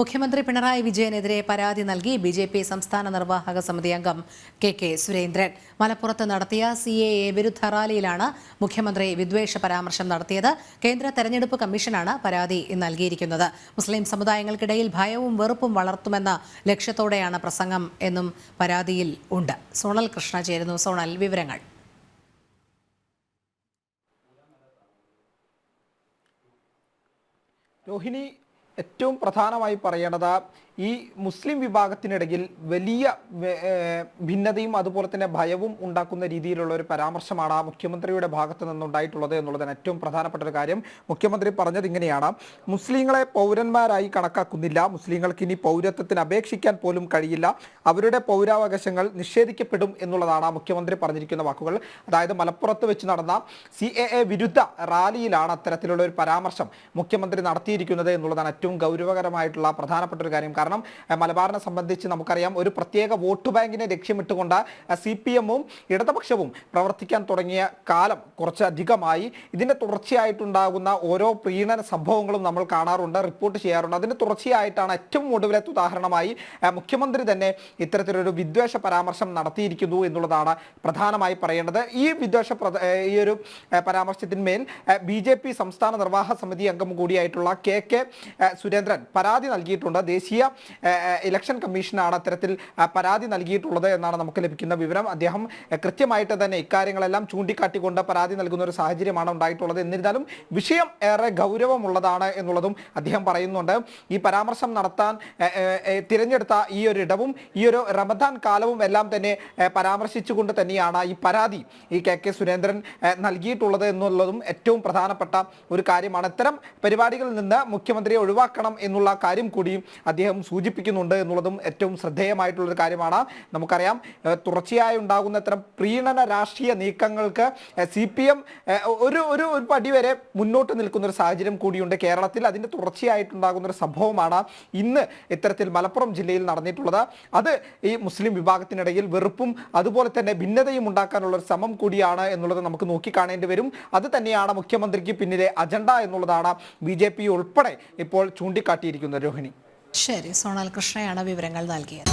മുഖ്യമന്ത്രി പിണറായി വിജയനെതിരെ പരാതി നൽകി ബി ജെ പി സംസ്ഥാന നിർവാഹക സമിതി അംഗം കെ കെ സുരേന്ദ്രൻ. മലപ്പുറത്ത് നടത്തിയ സി എ എ വിരുദ്ധ റാലിയിലാണ് മുഖ്യമന്ത്രി വിദ്വേഷ പരാമർശം നടത്തിയത്. കേന്ദ്ര തെരഞ്ഞെടുപ്പ് കമ്മീഷനാണ് പരാതി നൽകിയിരിക്കുന്നത്. മുസ്ലിം സമുദായങ്ങൾക്കിടയിൽ ഭയവും വെറുപ്പും വളർത്തുമെന്ന ലക്ഷ്യത്തോടെയാണ് പ്രസംഗം എന്നും പരാതിയിൽ ഉണ്ട്. സോണൽ കൃഷ്ണ ചേരുന്നു. സോണൽ വിവരങ്ങൾ. രോഹിണി ഏറ്റവും പ്രധാനമായി പറയേണ്ടത് ഈ മുസ്ലിം വിഭാഗത്തിനിടയിൽ വലിയ ഭിന്നതയും അതുപോലെ തന്നെ ഭയവും ഉണ്ടാക്കുന്ന രീതിയിലുള്ള ഒരു പരാമർശമാണ് ആ മുഖ്യമന്ത്രിയുടെ ഭാഗത്ത് നിന്നുണ്ടായിട്ടുള്ളത് എന്നുള്ളതാണ് ഏറ്റവും പ്രധാനപ്പെട്ട ഒരു കാര്യം മുഖ്യമന്ത്രി പറഞ്ഞത് ഇങ്ങനെയാണ്. മുസ്ലിങ്ങളെ പൗരന്മാരായി കണക്കാക്കുന്നില്ല. മുസ്ലിങ്ങൾക്ക് ഇനി പൗരത്വത്തിന് അപേക്ഷിക്കാൻ പോലും കഴിയില്ല. അവരുടെ പൗരാവകാശങ്ങൾ നിഷേധിക്കപ്പെടും എന്നുള്ളതാണ് ആ മുഖ്യമന്ത്രി പറഞ്ഞിരിക്കുന്ന വാക്കുകൾ. അതായത് മലപ്പുറത്ത് വെച്ച് നടന്ന സി എ എ വിരുദ്ധ റാലിയിലാണ് അത്തരത്തിലുള്ള ഒരു പരാമർശം മുഖ്യമന്ത്രി നടത്തിയിരിക്കുന്നത് എന്നുള്ളതാണ് ഏറ്റവും ഗൗരവകരമായിട്ടുള്ള പ്രധാനപ്പെട്ട ഒരു കാര്യം. കാരണം ഏഹ്, മലബാറിനെ സംബന്ധിച്ച് നമുക്കറിയാം ഒരു പ്രത്യേക വോട്ട് ബാങ്കിനെ ലക്ഷ്യമിട്ടുകൊണ്ട് സി പി എമ്മും ഇടതുപക്ഷവും പ്രവർത്തിക്കാൻ തുടങ്ങിയ കാലം കുറച്ചധികമായി. ഇതിന്റെ തുടർച്ചയായിട്ടുണ്ടാകുന്ന ഓരോ പ്രീണന സംഭവങ്ങളും നമ്മൾ കാണാറുണ്ട് റിപ്പോർട്ട് ചെയ്യാറുണ്ട്. അതിന് തുടർച്ചയായിട്ടാണ് ഏറ്റവും ഒടുവിലത്തെ ഉദാഹരണമായി മുഖ്യമന്ത്രി തന്നെ ഇത്തരത്തിലൊരു വിദ്വേഷ പരാമർശം നടത്തിയിരിക്കുന്നു എന്നുള്ളതാണ് പ്രധാനമായി പറയേണ്ടത്. ഈ വിദ്വേഷ ഈ ഒരു പരാമർശത്തിന്മേൽ ബി ജെ പി സംസ്ഥാന നിർവാഹ സമിതി അംഗം കൂടിയായിട്ടുള്ള കെ കെ സുരേന്ദ്രൻ പരാതി നൽകിയിട്ടുണ്ട്. ദേശീയ ഇലക്ഷൻ കമ്മീഷനാണ് അത്തരത്തിൽ പരാതി നൽകിയിട്ടുള്ളത് എന്നാണ് നമുക്ക് ലഭിക്കുന്ന വിവരം. അദ്ദേഹം കൃത്യമായിട്ട് തന്നെ ഇക്കാര്യങ്ങളെല്ലാം ചൂണ്ടിക്കാട്ടിക്കൊണ്ട് പരാതി നൽകുന്ന ഒരു സാഹചര്യമാണ് ഉണ്ടായിട്ടുള്ളത്. എന്നിരുന്നാലും വിഷയം ഏറെ ഗൗരവമുള്ളതാണ് എന്നുള്ളതും അദ്ദേഹം പറയുന്നുണ്ട്. ഈ പരാമർശം നടത്താൻ തിരഞ്ഞെടുത്ത ഈ ഒരു ഇടവും ഈ ഒരു റമദാൻ കാലവും എല്ലാം തന്നെ പരാമർശിച്ചുകൊണ്ട് തന്നെയാണ് ഈ പരാതി ഈ കെ കെ സുരേന്ദ്രൻ നൽകിയിട്ടുള്ളത് എന്നുള്ളതും ഏറ്റവും പ്രധാനപ്പെട്ട ഒരു കാര്യമാണ്. ഇത്തരം പരിപാടികളിൽ നിന്ന് മുഖ്യമന്ത്രിയെ ഒഴിവാക്കണം എന്നുള്ള കാര്യം കൂടിയും അദ്ദേഹം സൂചിപ്പിക്കുന്നുണ്ട് എന്നുള്ളതും ഏറ്റവും ശ്രദ്ധേയമായിട്ടുള്ള ഒരു കാര്യമാണ്. നമുക്കറിയാം തുടർച്ചയായി ഉണ്ടാകുന്ന ഇത്തരം പ്രീണന രാഷ്ട്രീയ നീക്കങ്ങൾക്ക് സി പി എം ഒരു ഒരു പടി വരെ മുന്നോട്ട് നിൽക്കുന്ന ഒരു സാഹചര്യം കൂടിയുണ്ട് കേരളത്തിൽ. അതിന്റെ തുടർച്ചയായിട്ടുണ്ടാകുന്ന ഒരു സംഭവമാണ് ഇന്ന് ഇത്തരത്തിൽ മലപ്പുറം ജില്ലയിൽ നടന്നിട്ടുള്ളത്. അത് ഈ മുസ്ലിം വിഭാഗത്തിനിടയിൽ വെറുപ്പും അതുപോലെ തന്നെ ഭിന്നതയും ഉണ്ടാക്കാനുള്ള ഒരു ശ്രമം കൂടിയാണ് എന്നുള്ളത് നമുക്ക് നോക്കിക്കാണേണ്ടി വരും. അത് തന്നെയാണ് മുഖ്യമന്ത്രിക്ക് പിന്നിലെ അജണ്ട എന്നുള്ളതാണ് ബി ഉൾപ്പെടെ ഇപ്പോൾ ചൂണ്ടിക്കാട്ടിയിരിക്കുന്നത് രോഹിണി. ശരി സോണൽ കൃഷ്ണയാണ് വിവരങ്ങൾ നൽകിയത്.